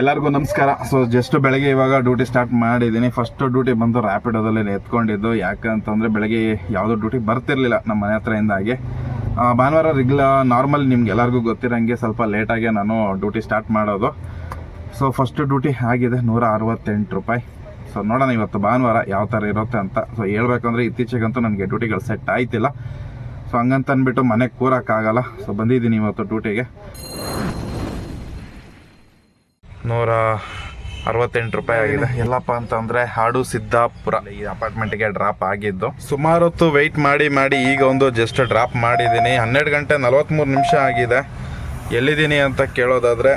ಎಲ್ಲರಿಗೂ ನಮಸ್ಕಾರ. So just ಬೆಳಗ್ಗೆ ಇವಾಗ ಡ್ಯೂಟಿ ಸ್ಟಾರ್ಟ್ ಮಾಡಿದ್ದೀನಿ. ಫಸ್ಟ್ ಡ್ಯೂಟಿ ಬಂದು ರ್ಯಾಪಿಡೋದಲ್ಲಿ ಎತ್ಕೊಂಡಿದ್ದು. ಯಾಕಂತಂದ್ರೆ ಬೆಳಗ್ಗೆ ಯಾವುದೋ ಡ್ಯೂಟಿ ಬರ್ತಿರ್ಲಿಲ್ಲ ನಮ್ಮ ಮನೆ ಹತ್ರದಿಂದ ಹಾಗೆ ಭಾನುವಾರ ರಿಗ್ಲ ನಾರ್ಮಲ್ ನಿಮ್ಗೆ ಎಲ್ಲರಿಗೂ ಗೊತ್ತಿರಂಗೆ ಸ್ವಲ್ಪ ಲೇಟಾಗೆ ನಾನು ಡ್ಯೂಟಿ ಸ್ಟಾರ್ಟ್ ಮಾಡೋದು. ಸೊ ಫಸ್ಟ್ ಡ್ಯೂಟಿ ಆಗಿದೆ ನೂರ ಅರವತ್ತೆಂಟು ರೂಪಾಯಿ. ಸೊ ನೋಡೋಣ ಇವತ್ತು ಭಾನುವಾರ ಯಾವ ಥರ ಇರುತ್ತೆ ಅಂತ. ಸೊ ಹೇಳ್ಬೇಕಂದ್ರೆ ಇತ್ತೀಚೆಗಂತೂ ನನಗೆ ಡ್ಯೂಟಿಗಳು ಸೆಟ್ ಆಯ್ತಿಲ್ಲ. ಸೊ ಹಂಗಂತ ಅಂದ್ಬಿಟ್ಟು ಮನೆಗೆ ಕೂರಕ್ಕಾಗಲ್ಲ. ಸೊ ಬಂದಿದ್ದೀನಿ ಇವತ್ತು ಡ್ಯೂಟಿಗೆ ನೂರ ಅರವತ್ತೆಂಟು ರೂಪಾಯಿ ಆಗಿದೆ. ಎಲ್ಲಪ್ಪ ಅಂತಂದ್ರೆ ಹಾಡು ಸಿದ್ದಾಪುರ ಈ ಅಪಾರ್ಟ್ಮೆಂಟ್ಗೆ ಡ್ರಾಪ್ ಆಗಿದ್ದು. ಸುಮಾರು ಹೊತ್ತು ವೆಯ್ಟ್ ಮಾಡಿ ಮಾಡಿ ಈಗ ಒಂದು ಜಸ್ಟ್ ಡ್ರಾಪ್ ಮಾಡಿದ್ದೀನಿ. ಹನ್ನೆರಡು ಗಂಟೆ ನಲವತ್ತ್ಮೂರು ನಿಮಿಷ ಆಗಿದೆ. ಎಲ್ಲಿದ್ದೀನಿ ಅಂತ ಕೇಳೋದಾದ್ರೆ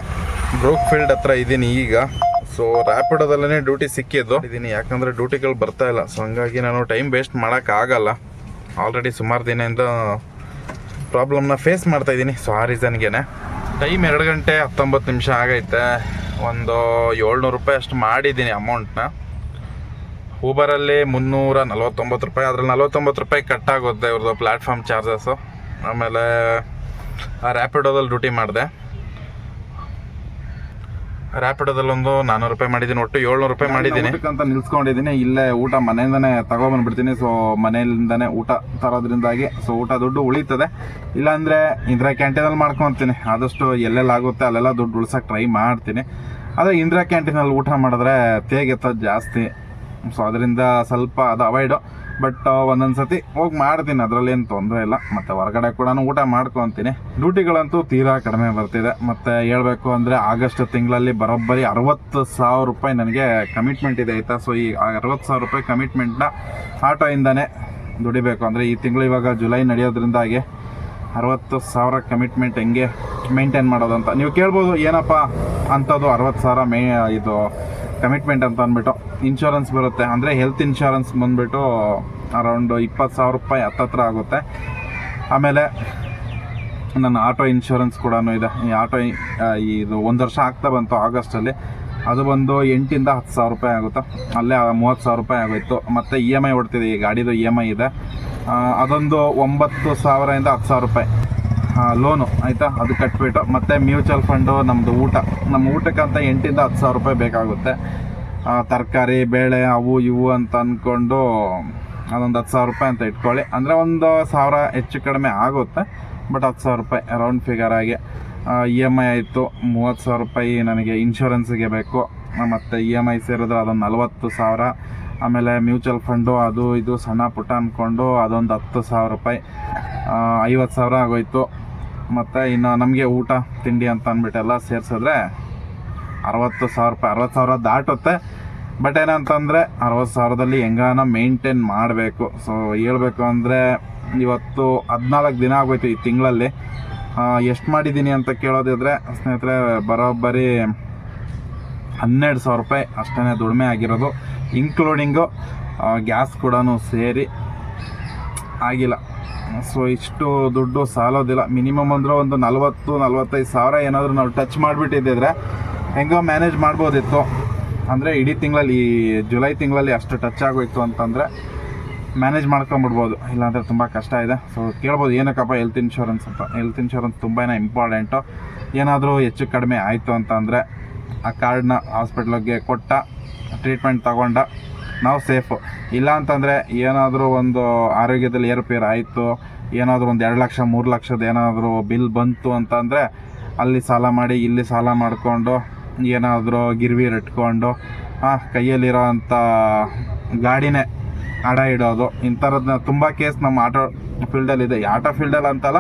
ಬ್ರೂಕ್ ಫೀಲ್ಡ್ ಹತ್ರ ಇದ್ದೀನಿ ಈಗ. ಸೊ ರ್ಯಾಪಿಡೋದಲ್ಲೇ ಡ್ಯೂಟಿ ಸಿಕ್ಕಿದ್ದು. ಇದ್ದೀನಿ ಯಾಕಂದ್ರೆ ಡ್ಯೂಟಿಗಳು ಬರ್ತಾ ಇಲ್ಲ. ಸೊ ಹಂಗಾಗಿ ನಾನು ಟೈಮ್ ವೇಸ್ಟ್ ಮಾಡೋಕ್ಕಾಗಲ್ಲ ಆಲ್ರೆಡಿ ಸುಮಾರು ದಿನದಿಂದ ಪ್ರಾಬ್ಲಮ್ನ ಫೇಸ್ ಮಾಡ್ತಾ ಇದ್ದೀನಿ ಸೊ ಆ ರೀಸನ್ಗೇ ಟೈಮ್ ಎರಡು ಗಂಟೆ ಹತ್ತೊಂಬತ್ತು ನಿಮಿಷ ಆಗೈತೆ. ಒಂದು ಏಳ್ನೂರು ರೂಪಾಯಿ ಅಷ್ಟು ಮಾಡಿದ್ದೀನಿ ಅಮೌಂಟ್ನ. ಊಬರಲ್ಲಿ ಮುನ್ನೂರ ನಲ್ವತ್ತೊಂಬತ್ತು ರೂಪಾಯಿ. ಅದ್ರಲ್ಲಿ ನಲ್ವತ್ತೊಂಬತ್ತು ರೂಪಾಯಿ ಕಟ್ ಆಗುತ್ತೆ ಇವ್ರದ್ದು ಪ್ಲ್ಯಾಟ್ಫಾರ್ಮ್ ಚಾರ್ಜಸ್ಸು ಆಮೇಲೆ, ಆ ರ್ಯಾಪಿಡೋದಲ್ಲಿ ಡ್ಯೂಟಿ ಮಾಡಿದೆ. ರ್ಯಾಪಿಡೋದಲ್ಲಿ ಒಂದು ನಾನ್ನೂರು ರೂಪಾಯಿ ಮಾಡಿದ್ದೀನಿ ಒಟ್ಟು ಏಳ್ನೂರು ರೂಪಾಯಿ ಮಾಡಿದ್ದೀನಿ. ಅಂತ ನಿಲ್ಸ್ಕೊಂಡಿದ್ದೀನಿ ಇಲ್ಲೇ ಊಟ ಮನೆಯಿಂದನೇ ತಗೊಬಂದ್ಬಿಡ್ತೀನಿ ಸೊ ಮನೆಯಿಂದನೇ ಊಟ ತರೋದ್ರಿಂದಾಗಿ ಸೊ ಊಟ ದುಡ್ಡು ಉಳಿತದೆ. ಇಲ್ಲಾಂದ್ರೆ ಇಂದಿರಾ ಕ್ಯಾಂಟೀನಲ್ಲಿ ಮಾಡ್ಕೊತೀನಿ ಆದಷ್ಟು ಎಲ್ಲೆಲ್ಲಾಗುತ್ತೆ ಅಲ್ಲೆಲ್ಲ ದುಡ್ಡು ಉಳ್ಸಕ್ಕೆ ಟ್ರೈ ಮಾಡ್ತೀನಿ. ಆದರೆ ಇಂದಿರಾ ಕ್ಯಾಂಟೀನಲ್ಲಿ ಊಟ ಮಾಡಿದ್ರೆ ತೇಗೆತ್ತೋದು ಜಾಸ್ತಿ ಸೊ ಅದರಿಂದ ಸ್ವಲ್ಪ ಅದು ಅವಾಯ್ಡು ಬಟ್ ಒಂದೊಂದು ಸತಿ ಹೋಗಿ ಮಾಡ್ತೀನಿ. ಅದರಲ್ಲಿ ಏನು ತೊಂದರೆ ಇಲ್ಲ. ಮತ್ತು ಹೊರಗಡೆ ಕೂಡ ಊಟ ಮಾಡ್ಕೊತೀನಿ. ಡ್ಯೂಟಿಗಳಂತೂ ತೀರಾ ಕಡಿಮೆ ಬರ್ತಿದೆ. ಮತ್ತು ಹೇಳಬೇಕು ಅಂದರೆ ಆಗಸ್ಟ್ ತಿಂಗಳಲ್ಲಿ ಬರೋಬ್ಬರಿ ಅರವತ್ತು ಸಾವಿರ ರೂಪಾಯಿ ನನಗೆ ಕಮಿಟ್ಮೆಂಟ್ ಇದೆ ಆಯಿತಾ? ಸೊ ಈ ಅರವತ್ತು ಸಾವಿರ ರೂಪಾಯಿ ಕಮಿಟ್ಮೆಂಟ್ನ ಆಟೋಯಿಂದನೇ ದುಡಿಬೇಕು. ಅಂದರೆ ಈ ತಿಂಗಳು ಇವಾಗ ಜುಲೈ ನಡೆಯೋದ್ರಿಂದಾಗಿ ಅರವತ್ತು ಸಾವಿರ ಕಮಿಟ್ಮೆಂಟ್ ಹೆಂಗೆ ಮೇಂಟೈನ್ ಮಾಡೋದು ಅಂತ ನೀವು ಕೇಳ್ಬೋದು ಏನಪ್ಪ? ಅಂಥದ್ದು ಅರವತ್ತು ಸಾವಿರ ಮೇ ಇದು ಕಮಿಟ್ಮೆಂಟ್ ಅಂತ ಅಂದ್ಬಿಟ್ಟು ಇನ್ಶೂರೆನ್ಸ್ ಬರುತ್ತೆ. ಅಂದರೆ ಹೆಲ್ತ್ ಇನ್ಶೂರೆನ್ಸ್ ಬಂದುಬಿಟ್ಟು ಅರೌಂಡ್ ಇಪ್ಪತ್ತು ಸಾವಿರ ರೂಪಾಯಿ ಹತ್ತತ್ರ ಆಗುತ್ತೆ. ಆಮೇಲೆ ನನ್ನ ಆಟೋ ಇನ್ಶೂರೆನ್ಸ್ ಕೂಡ ಇದೆ. ಈ ಆಟೋ ಇದು ಒಂದು ವರ್ಷ ಆಗ್ತಾ ಬಂತು ಆಗಸ್ಟಲ್ಲಿ. ಅದು ಬಂದು ಎಂಟಿಂದ ಹತ್ತು ಸಾವಿರ ರೂಪಾಯಿ ಆಗುತ್ತೆ. ಅಲ್ಲೇ ಮೂವತ್ತು ಸಾವಿರ ರೂಪಾಯಿ ಆಗೋಯಿತು. ಮತ್ತು ಇ ಎಂ ಐ ಹೊಡ್ತಿದೆ ಈ ಗಾಡಿದು ಇ ಎಂ ಐ ಇದೆ. ಅದೊಂದು ಒಂಬತ್ತು ಸಾವಿರದಿಂದ ಹತ್ತು ಸಾವಿರ ರೂಪಾಯಿ. ಲೋನು, ಆಯಿತಾ? ಅದು ಕಟ್ಬಿಟ್ಟು, ಮತ್ತು ಮ್ಯೂಚುವಲ್ ಫಂಡು ನಮ್ಮದು ಊಟ. ನಮ್ಮ ಊಟಕ್ಕಂತ ಎಂಟಿಂದ ಹತ್ತು ಸಾವಿರ ರೂಪಾಯಿ ಬೇಕಾಗುತ್ತೆ. ತರಕಾರಿ, ಬೇಳೆ, ಅವು ಇವು ಅಂತ ಅಂದ್ಕೊಂಡು ಅದೊಂದು ಹತ್ತು ಸಾವಿರ ರೂಪಾಯಿ ಅಂತ ಇಟ್ಕೊಳ್ಳಿ. ಅಂದರೆ ಒಂದು ಸಾವಿರ ಹೆಚ್ಚು ಕಡಿಮೆ ಆಗುತ್ತೆ, ಬಟ್ ಹತ್ತು ಸಾವಿರ ರೂಪಾಯಿ ರೌಂಡ್ ಫಿಗರ್ ಆಗಿ. ಇ ಎಂ ಐ ಆಯಿತು, ಮೂವತ್ತು ಸಾವಿರ ರೂಪಾಯಿ ನನಗೆ ಇನ್ಶೂರೆನ್ಸಿಗೆ ಬೇಕು. ಮತ್ತು ಇ ಎಂ ಐ ಸೇರಿದ್ರೆ ಅದೊಂದು ನಲ್ವತ್ತು ಸಾವಿರ. ಆಮೇಲೆ ಮ್ಯೂಚುವಲ್ ಫಂಡು ಅದು ಇದು ಸಣ್ಣ ಪುಟ್ಟ ಅಂದ್ಕೊಂಡು ಅದೊಂದು ಹತ್ತು ಸಾವಿರ ರೂಪಾಯಿ ಐವತ್ತು ಸಾವಿರ ಆಗೋಯ್ತು. ಮತ್ತು ಇನ್ನು ನಮಗೆ ಊಟ, ತಿಂಡಿ ಅಂತ ಅಂದ್ಬಿಟ್ಟೆಲ್ಲ ಸೇರಿಸಿದ್ರೆ ಅರವತ್ತು ಸಾವಿರ ರೂಪಾಯಿ, ಅರವತ್ತು ಸಾವಿರ ದಾಟುತ್ತೆ. ಬಟ್ ಏನಂತಂದರೆ ಅರವತ್ತು ಸಾವಿರದಲ್ಲಿ ಹೆಂಗಾನ ಮೇಂಟೈನ್ ಮಾಡಬೇಕು. ಸೊ ಹೇಳಬೇಕು ಅಂದರೆ ಇವತ್ತು ಹದಿನಾಲ್ಕು ದಿನ ಆಗೋಯ್ತು ಈ ತಿಂಗಳಲ್ಲಿ. ಎಷ್ಟು ಮಾಡಿದ್ದೀನಿ ಅಂತ ಕೇಳೋದಿದ್ರೆ ಸ್ನೇಹಿತರೆ ಬರೋಬ್ಬರಿ ಹನ್ನೆರಡು ಸಾವಿರ ರೂಪಾಯಿ ಅಷ್ಟೇ ದುಡಿಮೆ ಆಗಿರೋದು. ಇನ್ಕ್ಲೂಡಿಂಗು ಗ್ಯಾಸ್ ಕೂಡ ಸೇರಿ ಆಗಿಲ್ಲ. ಸೊ ಇಷ್ಟು ದುಡ್ಡು ಸಾಲೋದಿಲ್ಲ. ಮಿನಿಮಮ್ ಅಂದರೆ ಒಂದು ನಲ್ವತ್ತು, ನಲ್ವತ್ತೈದು ಸಾವಿರ ಏನಾದರೂ ನಾವು ಟಚ್ ಮಾಡಿಬಿಟ್ಟಿದ್ದಿದ್ರೆ ಹೆಂಗೋ ಮ್ಯಾನೇಜ್ ಮಾಡ್ಬೋದಿತ್ತು. ಅಂದರೆ ಇಡೀ ತಿಂಗಳಲ್ಲಿ ಈ ಜುಲೈ ತಿಂಗಳಲ್ಲಿ ಅಷ್ಟು ಟಚ್ ಆಗೋಯ್ತು ಅಂತಂದರೆ ಮ್ಯಾನೇಜ್ ಮಾಡ್ಕೊಂಬಿಡ್ಬೋದು. ಇಲ್ಲಾಂದರೆ ತುಂಬ ಕಷ್ಟ ಇದೆ. ಸೊ ಕೇಳ್ಬೋದು ಏನಕ್ಕಪ್ಪ ಹೆಲ್ತ್ ಇನ್ಶೂರೆನ್ಸ್ ಅಂತ. ಹೆಲ್ತ್ ಇನ್ಶೂರೆನ್ಸ್ ತುಂಬಾ ಇಂಪಾರ್ಟೆಂಟು ಏನಾದರೂ ಹೆಚ್ಚು ಕಡಿಮೆ ಆಯಿತು ಅಂತಂದರೆ ಆ ಕಾರ್ಡ್ನ ಹಾಸ್ಪಿಟ್ಲಿಗೆ ಕೊಟ್ಟ ಟ್ರೀಟ್ಮೆಂಟ್ ತಗೊಂಡ, ನಾವು ಸೇಫು ಇಲ್ಲ ಅಂತಂದರೆ ಏನಾದರೂ ಒಂದು ಆರೋಗ್ಯದಲ್ಲಿ ಏರುಪೇರು ಆಯಿತು, ಏನಾದರೂ ಒಂದು ಎರಡು ಲಕ್ಷ, ಮೂರು ಲಕ್ಷದ ಏನಾದರೂ ಬಿಲ್ ಬಂತು ಅಂತಂದರೆ ಅಲ್ಲಿ ಸಾಲ ಮಾಡಿ, ಇಲ್ಲಿ ಸಾಲ ಮಾಡಿಕೊಂಡು, ಏನಾದರೂ ಗಿರ್ವೀರ್ ಇಟ್ಕೊಂಡು ಕೈಯಲ್ಲಿರೋ ಅಂಥ ಗಾಡಿನೇ ಅಡ ಇಡೋದು. ಇಂಥರದ್ನ ತುಂಬ ಕೇಸ್ ನಮ್ಮ ಆಟೋ ಫೀಲ್ಡಲ್ಲಿದೆ ಆಟೋ ಫೀಲ್ಡಲ್ಲಿ ಅಂತಲ್ಲ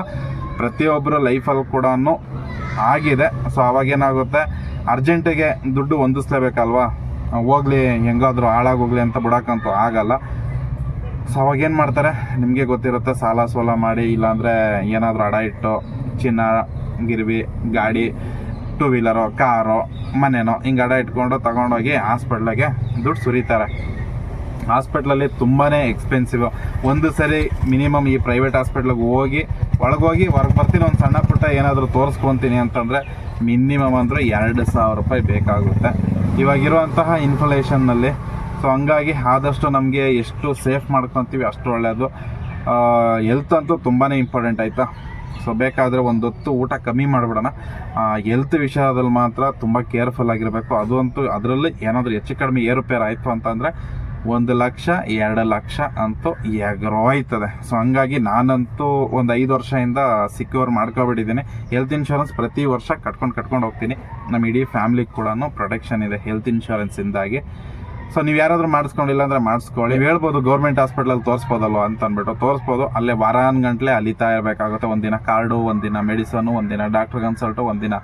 ಪ್ರತಿಯೊಬ್ಬರು ಲೈಫಲ್ಲಿ ಕೂಡ ಆಗಿದೆ. ಸೊ ಅವಾಗೇನಾಗುತ್ತೆ? ಅರ್ಜೆಂಟಿಗೆ ದುಡ್ಡು ಹೊಂದಿಸ್ಲೇಬೇಕಲ್ವಾ? ಹೋಗ್ಲಿ, ಹೆಂಗಾದ್ರೂ ಹಾಳಾಗೋಗ್ಲಿ ಅಂತ ಬಿಡೋಕ್ಕಂತೂ ಆಗಲ್ಲ. ಸೊ ಅವಾಗೇನು ಮಾಡ್ತಾರೆ? ನಿಮಗೆ ಗೊತ್ತಿರುತ್ತೆ, ಸಾಲ ಸೋಲ ಮಾಡಿ, ಇಲ್ಲಾಂದರೆ ಏನಾದರೂ ಅಡ ಇಟ್ಟು, ಚಿನ್ನ, ಗಿರ್ವಿ, ಗಾಡಿ ಟೂ ವೀಲರು ಕಾರೋ ಮನೆನೋ, ಹಿಂಗೆ ಅಡ ಇಟ್ಕೊಂಡು ತಗೊಂಡೋಗಿ ಹಾಸ್ಪಿಟ್ಲಿಗೆ ದುಡ್ಡು ಸುರಿತಾರೆ. ಹಾಸ್ಪಿಟ್ಲಲ್ಲಿ ತುಂಬಾ ಎಕ್ಸ್ಪೆನ್ಸಿವ್ ಒಂದು ಸರಿ ಮಿನಿಮಮ್ ಈ ಪ್ರೈವೇಟ್ ಹಾಸ್ಪಿಟ್ಲಿಗೆ ಹೋಗಿ, ಒಳಗೋಗಿ ಹೊರಗೆ ಬರ್ತೀನಿ, ಒಂದು ಸಣ್ಣ ಪುಟ್ಟ ಏನಾದರೂ ತೋರಿಸ್ಕೊತೀನಿ ಅಂತಂದರೆ ಮಿನಿಮಮ್ ಅಂದರೆ ಎರಡು ಸಾವಿರ ರೂಪಾಯಿ ಬೇಕಾಗುತ್ತೆ. ಇವಾಗಿರುವಂತಹ ಇನ್ಫ್ಲೇಷನ್ನಲ್ಲಿ ಸೊ ಹಂಗಾಗಿ ಆದಷ್ಟು ನಮಗೆ ಎಷ್ಟು ಸೇಫ್ ಮಾಡ್ಕೊತೀವಿ ಅಷ್ಟು ಒಳ್ಳೆಯದು ಹೆಲ್ತ್ ಅಂತೂ ತುಂಬಾ ಇಂಪಾರ್ಟೆಂಟ್ ಆಯಿತಾ? ಸೊ ಬೇಕಾದರೆ ಒಂದು ಹೊತ್ತು ಊಟ ಕಮ್ಮಿ ಮಾಡಿಬಿಡೋಣ. ಹೆಲ್ತ್ ವಿಷಯದಲ್ಲಿ ಮಾತ್ರ ತುಂಬ ಕೇರ್ಫುಲ್ ಆಗಿರಬೇಕು. ಅದು ಅಂತೂ ಅದರಲ್ಲಿ ಏನಾದರೂ ಹೆಚ್ಚು ಕಡಿಮೆ ಏರುಪೇರು ಆಯಿತು ಅಂತಂದರೆ ಒಂದು ಲಕ್ಷ, ಎರಡು ಲಕ್ಷ ಅಂತೂ ಎಗ್ರೋಯ್ತದೆ ಸೊ ಹಂಗಾಗಿ ನಾನಂತೂ ಒಂದು ಐದು ವರ್ಷದಿಂದ ಸಿಕ್ಯೂರ್ ಮಾಡ್ಕೊಬಿಟ್ಟಿದ್ದೀನಿ. ಹೆಲ್ತ್ ಇನ್ಶೂರೆನ್ಸ್ ಪ್ರತಿ ವರ್ಷ ಕಟ್ಕೊಂಡು ಕಟ್ಕೊಂಡು ಹೋಗ್ತೀನಿ. ನಮ್ಮ ಇಡೀ ಫ್ಯಾಮ್ಲಿಗೆ ಕೂಡ ಪ್ರೊಟೆಕ್ಷನ್ ಇದೆ ಹೆಲ್ತ್ ಇನ್ಶೂರೆನ್ಸಿಂದಾಗಿ ಸೊ ನೀವು ಯಾರಾದರೂ ಮಾಡಿಸ್ಕೊಂಡಿಲ್ಲ ಅಂದರೆ ಮಾಡಿಸ್ಕೊಳ್ಳಿ. ಹೇಳ್ಬೋದು ಗೌರ್ಮೆಂಟ್ ಹಾಸ್ಪಿಟ್ಲಲ್ಲಿ ತೋರಿಸ್ಬೋದಲ್ವ ಅಂತ ಅಂದ್ಬಿಟ್ಟು. ತೋರಿಸ್ಬೋದು, ಅಲ್ಲೇ ವಾರಾನ್ ಗಂಟ್ಲೆ ಅಲಿತಾ ಇರಬೇಕಾಗುತ್ತೆ. ಒಂದಿನ ಕಾರ್ಡು, ಒಂದಿನ ಮೆಡಿಸನು ಒಂದಿನ ಡಾಕ್ಟರ್ ಕನ್ಸಲ್ಟು ಒಂದಿನ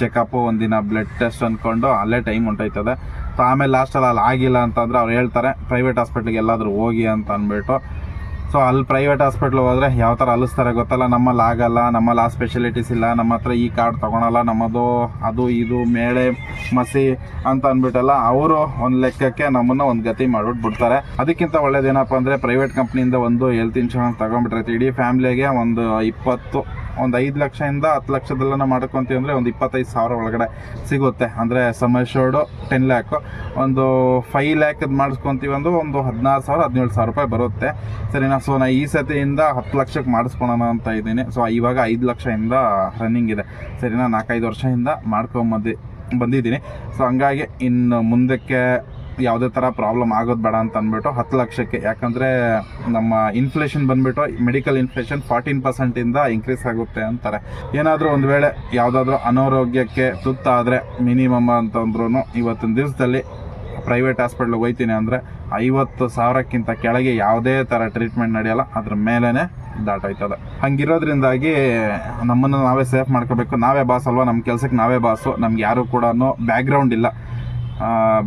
ಚೆಕಪ್ಪು ಒಂದಿನ ಬ್ಲಡ್ ಟೆಸ್ಟ್ ಅಂದ್ಕೊಂಡು ಅಲ್ಲೇ ಟೈಮ್ ಹೊಂಟೋಯ್ತದೆ ಸೊ ಆಮೇಲೆ ಲಾಸ್ಟಲ್ಲಿ ಅಲ್ಲಿ ಆಗಿಲ್ಲ ಅಂತಂದ್ರೆ ಅವ್ರು ಹೇಳ್ತಾರೆ ಪ್ರೈವೇಟ್ ಹಾಸ್ಪಿಟ್ಲಿಗೆ ಎಲ್ಲಾದರೂ ಹೋಗಿ ಅಂತ ಅಂದ್ಬಿಟ್ಟು. ಸೊ ಅಲ್ಲಿ ಪ್ರೈವೇಟ್ ಹಾಸ್ಪಿಟ್ಲ್ ಹೋದರೆ ಯಾವ ಥರ ಅಲಿಸ್ತಾರೆ ಗೊತ್ತಲ್ಲ? ನಮ್ಮಲ್ಲಿ ಆಗಲ್ಲ, ನಮ್ಮಲ್ಲಿ ಆ ಸ್ಪೆಷಲಿಟೀಸ್ ಇಲ್ಲ, ನಮ್ಮ ಹತ್ರ ಈ ಕಾರ್ಡ್ ತೊಗೊಳಲ್ಲ, ನಮ್ಮದು ಅದು, ಇದು, ಮೇಳೆ, ಮಸಿ ಅಂತ ಅಂದ್ಬಿಟ್ಟಲ್ಲ ಅವರು ಒಂದು ಲೆಕ್ಕಕ್ಕೆ ನಮ್ಮನ್ನು ಒಂದು ಗತಿ ಮಾಡ್ಬಿಟ್ಟು ಬಿಡ್ತಾರೆ ಅದಕ್ಕಿಂತ ಒಳ್ಳೇದೇನಪ್ಪ ಅಂದರೆ ಪ್ರೈವೇಟ್ ಕಂಪ್ನಿಯಿಂದ ಒಂದು ಹೆಲ್ತ್ ಇನ್ಶೂರೆನ್ಸ್ ತೊಗೊಂಡ್ಬಿಟ್ರೆ, ಇಡೀ ಫ್ಯಾಮ್ಲಿಗೆ ಒಂದು ಇಪ್ಪತ್ತು ಒಂದು ಐದು ಲಕ್ಷದಿಂದ ಹತ್ತು ಲಕ್ಷದಲ್ಲ ಮಾಡ್ಕೊತೀವಿ ಅಂದರೆ ಒಂದು ಇಪ್ಪತ್ತೈದು ಸಾವಿರ ಒಳಗಡೆ ಸಿಗುತ್ತೆ. ಅಂದರೆ ಸಮಶೋರ್ಡು ಟೆನ್ ಲ್ಯಾಕು ಒಂದು ಫೈವ್ ಲ್ಯಾಕದ್ದು ಮಾಡಿಸ್ಕೊತೀವಿ ಅಂದ್ರೆ ಒಂದು ಹದಿನಾರು ಸಾವಿರ, ಹದಿನೇಳು ಸಾವಿರ ರೂಪಾಯಿ ಬರುತ್ತೆ. ಸರಿನಾ? ಸೊ ನಾ ಈ ಸತಿಯಿಂದ ಹತ್ತು ಲಕ್ಷಕ್ಕೆ ಮಾಡಿಸ್ಕೊಳೋಣ ಅಂತ ಇದ್ದೀನಿ. ಸೊ ಇವಾಗ ಐದು ಲಕ್ಷದಿಂದ ರನ್ನಿಂಗ್ ಇದೆ. ಸರಿನಾ? ನಾಲ್ಕೈದು ವರ್ಷದಿಂದ ಮಾಡ್ಕೊಂಬಂದು ಬಂದಿದ್ದೀನಿ. ಸೊ ಹಂಗಾಗಿ ಇನ್ನು ಮುಂದಕ್ಕೆ ಯಾವುದೇ ಥರ ಪ್ರಾಬ್ಲಮ್ ಆಗೋದು ಬೇಡ ಅಂತ ಅಂದ್ಬಿಟ್ಟು ಹತ್ತು ಲಕ್ಷಕ್ಕೆ. ಯಾಕಂದರೆ ನಮ್ಮ ಇನ್ಫ್ಲೇಷನ್ ಬಂದ್ಬಿಟ್ಟು ಮೆಡಿಕಲ್ ಇನ್ಫ್ಲೇಷನ್ ಫಾರ್ಟೀನ್ ಪರ್ಸೆಂಟಿಂದ ಇನ್ಕ್ರೀಸ್ ಆಗುತ್ತೆ ಅಂತಾರೆ. ಏನಾದರೂ ಒಂದು ವೇಳೆ ಯಾವುದಾದ್ರೂ ಅನಾರೋಗ್ಯಕ್ಕೆ ತುತ್ತಾದರೆ ಮಿನಿಮಮ್ ಅಂತಂದ್ರೂ ಇವತ್ತಿನ ದಿವಸದಲ್ಲಿ ಪ್ರೈವೇಟ್ ಹಾಸ್ಪಿಟ್ಲಿಗೆ ಹೋಗ್ತೀನಿ ಅಂದರೆ ಐವತ್ತು ಸಾವಿರಕ್ಕಿಂತ ಕೆಳಗೆ ಯಾವುದೇ ಥರ ಟ್ರೀಟ್ಮೆಂಟ್ ನಡೆಯಲ್ಲ, ಅದ್ರ ಮೇಲೇ ದಾಟೋಯ್ತದೆ. ಹಂಗಿರೋದ್ರಿಂದಾಗಿ ನಮ್ಮನ್ನು ನಾವೇ ಸೇಫ್ ಮಾಡ್ಕೋಬೇಕು. ನಾವೇ ಬಾಸ್ ಅಲ್ವಾ? ನಮ್ಮ ಕೆಲಸಕ್ಕೆ ನಾವೇ ಬಾಸು ನಮ್ಗೆ ಯಾರು ಕೂಡ ಬ್ಯಾಕ್ಗ್ರೌಂಡ್ ಇಲ್ಲ.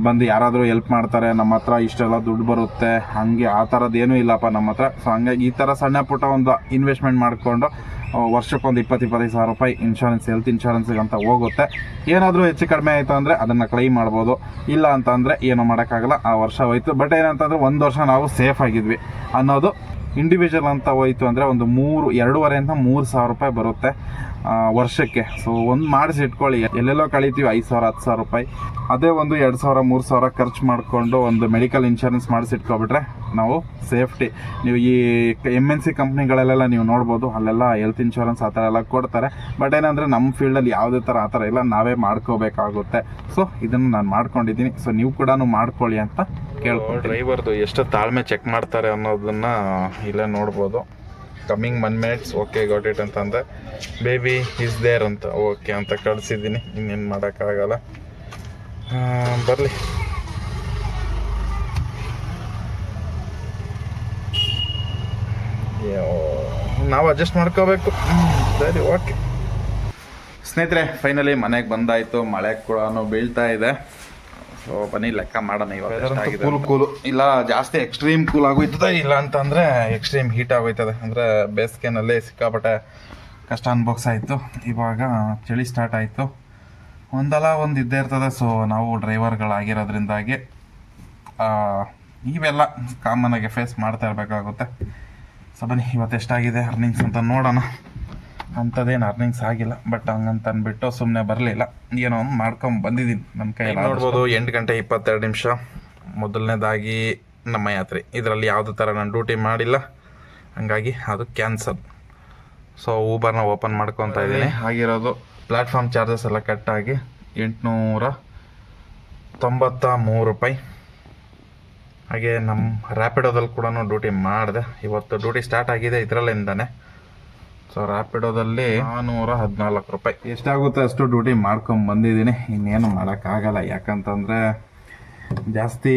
ಬಂದು ಯಾರಾದರೂ ಹೆಲ್ಪ್ ಮಾಡ್ತಾರೆ, ನಮ್ಮ ಹತ್ರ ಇಷ್ಟೆಲ್ಲ ದುಡ್ಡು ಬರುತ್ತೆ, ಹಾಗೆ ಆ ಥರದ್ದೇನೂ ಇಲ್ಲಪ್ಪ ನಮ್ಮ ಹತ್ರ. ಸೊ ಹಂಗಾಗಿ ಈ ಥರ ಸಣ್ಣ ಪುಟ್ಟ ಒಂದು ಇನ್ವೆಸ್ಟ್ಮೆಂಟ್ ಮಾಡಿಕೊಂಡು ವರ್ಷಕ್ಕೊಂದು ಇಪ್ಪತ್ತು, ಇಪ್ಪತ್ತೈದು ಸಾವಿರ ರೂಪಾಯಿ ಇನ್ಶೂರೆನ್ಸ್ ಹೆಲ್ತ್ ಇನ್ಶೂರೆನ್ಸ್ಗೆ ಅಂತ ಹೋಗುತ್ತೆ. ಏನಾದರೂ ಹೆಚ್ಚು ಕಡಿಮೆ ಆಯಿತು ಅಂದರೆ ಅದನ್ನು ಕ್ಲೈಮ್ ಮಾಡ್ಬೋದು. ಇಲ್ಲ ಅಂತಂದರೆ ಏನೂ ಮಾಡೋಕ್ಕಾಗಲ್ಲ, ಆ ವರ್ಷ ಹೋಯ್ತು. ಬಟ್ ಏನಂತಂದರೆ ಒಂದು ವರ್ಷ ನಾವು ಸೇಫ್ ಆಗಿದ್ವಿ ಅನ್ನೋದು ಇಂಡಿವಿಜುವಲ್ ಅಂತ ಹೋಯ್ತು ಅಂದರೆ ಒಂದು ಮೂರು ಎರಡೂವರೆಯಿಂದ ಮೂರು ಸಾವಿರ ರೂಪಾಯಿ ಬರುತ್ತೆ. ವರ್ಷಕ್ಕೆ. ಸೊ ಒಂದು ಮಾಡಿಸಿ ಇಟ್ಕೊಳ್ಳಿ. ಎಲ್ಲೆಲ್ಲೋ ಕಳಿತೀವಿ, ಐದು ಸಾವಿರ, ಹತ್ತು ಸಾವಿರ ರೂಪಾಯಿ. ಅದೇ ಒಂದು ಎರಡು ಸಾವಿರ, ಮೂರು ಸಾವಿರ ಖರ್ಚು ಮಾಡಿಕೊಂಡು ಒಂದು ಮೆಡಿಕಲ್ ಇನ್ಶೂರೆನ್ಸ್ ಮಾಡಿಸಿ ಇಟ್ಕೊಬಿಟ್ರೆ ನಾವು ಸೇಫ್ಟಿ ನೀವು ಈ ಎಂ ಎನ್ ಸಿ ಕಂಪ್ನಿಗಳಲ್ಲೆಲ್ಲ ನೀವು ನೋಡ್ಬೋದು. ಅಲ್ಲೆಲ್ಲ ಹೆಲ್ತ್ ಇನ್ಶೂರೆನ್ಸ್ ಆ ಥರ ಎಲ್ಲ ಕೊಡ್ತಾರೆ. ಬಟ್ ಏನಂದರೆ ನಮ್ಮ ಫೀಲ್ಡಲ್ಲಿ ಯಾವುದೇ ಥರ ಆ ಥರ ಇಲ್ಲ ನಾವೇ ಮಾಡ್ಕೋಬೇಕಾಗುತ್ತೆ. ಸೊ ಇದನ್ನು ನಾನು ಮಾಡ್ಕೊಂಡಿದ್ದೀನಿ. ಸೊ ನೀವು ಕೂಡ ಮಾಡ್ಕೊಳ್ಳಿ ಅಂತ ಕೇಳ್ಕೊಂಡು ಡ್ರೈವರ್ದು ಎಷ್ಟು ತಾಳ್ಮೆ ಚೆಕ್ ಮಾಡ್ತಾರೆ ಅನ್ನೋದನ್ನು ಇಲ್ಲೇ ನೋಡ್ಬೋದು. Coming one minutes okay got it ಅಂತ ಅಂದೆ ಬೇಬಿ ಇಸ್ ದೇರ್ ಅಂತ ಓಕೆ ಅಂತ ಕಳಿಸಿದ್ದೀನಿ, ಇನ್ನೇನು ಮಾಡೋಕ್ಕಾಗಲ್ಲ. ಬರಲಿ. ನಾವು ಅಡ್ಜಸ್ಟ್ ಮಾಡ್ಕೋಬೇಕು. ಸರಿ ಓಕೆ ಸ್ನೇಹಿತರೆ ಫೈನಲಿ ಮನೆಗೆ ಬಂದಾಯಿತು, ಮಳೆ ಕೂಡ ಬೀಳ್ತಾ ಇದೆ. ಸೊ ಬನ್ನಿ ಲೆಕ್ಕ ಮಾಡೋಣ ಇವಾಗ. ಕೂಲ್ ಕೂಲು ಇಲ್ಲ ಜಾಸ್ತಿ ಎಕ್ಸ್ಟ್ರೀಮ್ ಕೂಲ್ ಆಗೋಯ್ತದೆ. ಇಲ್ಲ ಅಂತಂದ್ರೆ ಎಕ್ಸ್ಟ್ರೀಮ್ ಹೀಟ್ ಆಗೋಯ್ತದೆ. ಅಂದ್ರೆ ಬೇಸಿಗೆನಲ್ಲಿ ಸಿಕ್ಕಾಪಟ್ಟೆ ಕಷ್ಟ ಆಯ್ತು ಇವಾಗ ಚಳಿ ಸ್ಟಾರ್ಟ್ ಆಯಿತು. ಒಂದಲ್ಲ ಒಂದು ಇದ್ದೇ ಇರ್ತದೆ. ಸೊ ನಾವು ಡ್ರೈವರ್ಗಳಾಗಿರೋದ್ರಿಂದಾಗಿ ಆ, ಇವೆಲ್ಲ ಕಾಮನ್ ಆಗಿ ಫೇಸ್ ಮಾಡ್ತಾ ಇರಬೇಕಾಗುತ್ತೆ. ಸೊ ಬನ್ನಿ ಇವತ್ತು ಎಷ್ಟಾಗಿದೆ ಅರ್ನಿಂಗ್ಸ್ ಅಂತ ನೋಡೋಣ. ಅಂಥದ್ದೇನು ಅರ್ನಿಂಗ್ಸ್ ಆಗಿಲ್ಲ. ಬಟ್ ಹಂಗಂತ ಅಂದ್ಬಿಟ್ಟು ಸುಮ್ಮನೆ ಬರಲಿಲ್ಲ. ಏನೋ ಒಂದು ಮಾಡ್ಕೊಂಡು ಬಂದಿದ್ದೀನಿ ನಮ್ಮ ಕೈ ನೋಡ್ಬೋದು ಎಂಟು ಗಂಟೆ ಇಪ್ಪತ್ತೆರಡು ನಿಮಿಷ. ಮೊದಲನೇದಾಗಿ ನಮ್ಮ ಯಾತ್ರೆ. ಇದರಲ್ಲಿ ಯಾವುದೇ ಥರ ನಾನು ಡ್ಯೂಟಿ ಮಾಡಿಲ್ಲ. ಹಂಗಾಗಿ ಅದು ಕ್ಯಾನ್ಸಲ್ ಸೊ ಊಬರ್ನ ಓಪನ್ ಮಾಡ್ಕೊತಾ ಇದ್ದೀನಿ. ಆಗಿರೋದು. ಪ್ಲ್ಯಾಟ್ಫಾರ್ಮ್ ಚಾರ್ಜಸ್ ಎಲ್ಲ ಕಟ್ಟಾಗಿ ಎಂಟುನೂರ ತೊಂಬತ್ತ ಮೂರು ರೂಪಾಯಿ. ಹಾಗೆ ನಮ್ಮ ರ್ಯಾಪಿಡೋದಲ್ಲಿ ಕೂಡ ಡ್ಯೂಟಿ ಮಾಡಿದೆ. ಇವತ್ತು ಡ್ಯೂಟಿ ಸ್ಟಾರ್ಟ್ ಆಗಿದೆ ಇದರಲ್ಲಿಂದಾನೆ. ಸೊ ರ್ಯಾಪಿಡೋದಲ್ಲಿ ನಾನ್ನೂರ ಹದಿನಾಲ್ಕು ರೂಪಾಯಿ. ಎಷ್ಟಾಗುತ್ತೆ ಅಷ್ಟು ಡ್ಯೂಟಿ ಮಾಡ್ಕೊಂಡು ಬಂದಿದ್ದೀನಿ. ಇನ್ನೇನು ಮಾಡೋಕ್ಕಾಗಲ್ಲ. ಯಾಕಂತಂದರೆ ಜಾಸ್ತಿ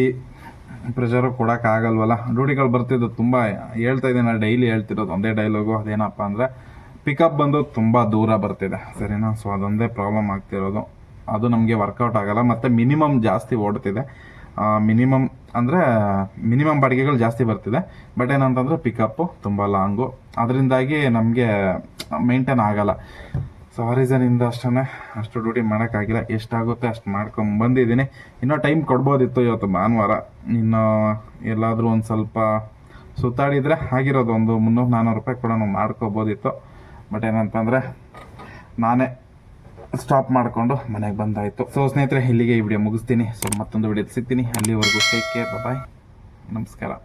ಪ್ರೆಷರು ಕೊಡೋಕ್ಕಾಗಲ್ವಲ್ಲ. ಡ್ಯೂಟಿಗಳು ಬರ್ತಿದ್ದು ತುಂಬ ಹೇಳ್ತಾ ಇದ್ದೀನಿ. ಡೈಲಿ ಹೇಳ್ತಿರೋದು ಒಂದೇ ಡೈಲಾಗು ಅದೇನಪ್ಪ ಅಂದರೆ ಪಿಕಪ್ ಬಂದು ತುಂಬ ದೂರ ಬರ್ತಿದೆ. ಸರಿನಾ? ಸೊ ಅದೊಂದೇ ಪ್ರಾಬ್ಲಮ್ ಆಗ್ತಿರೋದು. ಅದು ನಮಗೆ ವರ್ಕೌಟ್ ಆಗಲ್ಲ. ಮತ್ತು ಮಿನಿಮಮ್ ಜಾಸ್ತಿ ಓಡ್ತಿದೆ. ಮಿನಿಮಮ್ ಅಂದರೆ ಮಿನಿಮಮ್ ಬಾಡಿಗೆಗಳು ಜಾಸ್ತಿ ಬರ್ತಿದೆ. ಬಟ್ ಏನಂತಂದರೆ ಪಿಕಪ್ಪು ತುಂಬ ಲಾಂಗು ಅದರಿಂದಾಗಿ ನಮಗೆ ಮೇಂಟೈನ್ ಆಗಲ್ಲ. ಸೊ ಆ ರೀಸನಿಂದ ಅಷ್ಟೇ ಅಷ್ಟು ಡ್ಯೂಟಿ ಮಾಡೋಕ್ಕಾಗಿಲ್ಲ. ಎಷ್ಟಾಗುತ್ತೆ ಅಷ್ಟು ಮಾಡ್ಕೊಂಡು ಬಂದಿದ್ದೀನಿ. ಇನ್ನೂ ಟೈಮ್ ಕೊಡ್ಬೋದಿತ್ತು ಇವತ್ತು ಭಾನುವಾರ. ಇನ್ನು ಎಲ್ಲಾದರೂ ಒಂದು ಸ್ವಲ್ಪ ಸುತ್ತಾಡಿದರೆ ಆಗಿರೋದು ಒಂದು ಮುನ್ನೂರು ನಾನ್ನೂರು ರೂಪಾಯಿ ಕೂಡ ನಾವು ಮಾಡ್ಕೋಬೋದಿತ್ತು. ಬಟ್ ಏನಂತಂದರೆ ನಾನೇ ಸ್ಟಾಪ್ ಮಾಡಿಕೊಂಡು ಮನೆಗೆ ಬಂದಾಯಿತು. ಸೊ ಸ್ನೇಹಿತರೆ, ಇಲ್ಲಿಗೆ ಈ ವಿಡಿಯೋ ಮುಗಿಸ್ತೀನಿ. ಸೊ ಮತ್ತೊಂದು ವಿಡಿಯೋ ಸಿಗ್ತೀನಿ. ಅಲ್ಲಿವರೆಗೂ ಟೇಕ್ ಕೇರ್ ಬಾಯ್ ನಮಸ್ಕಾರ.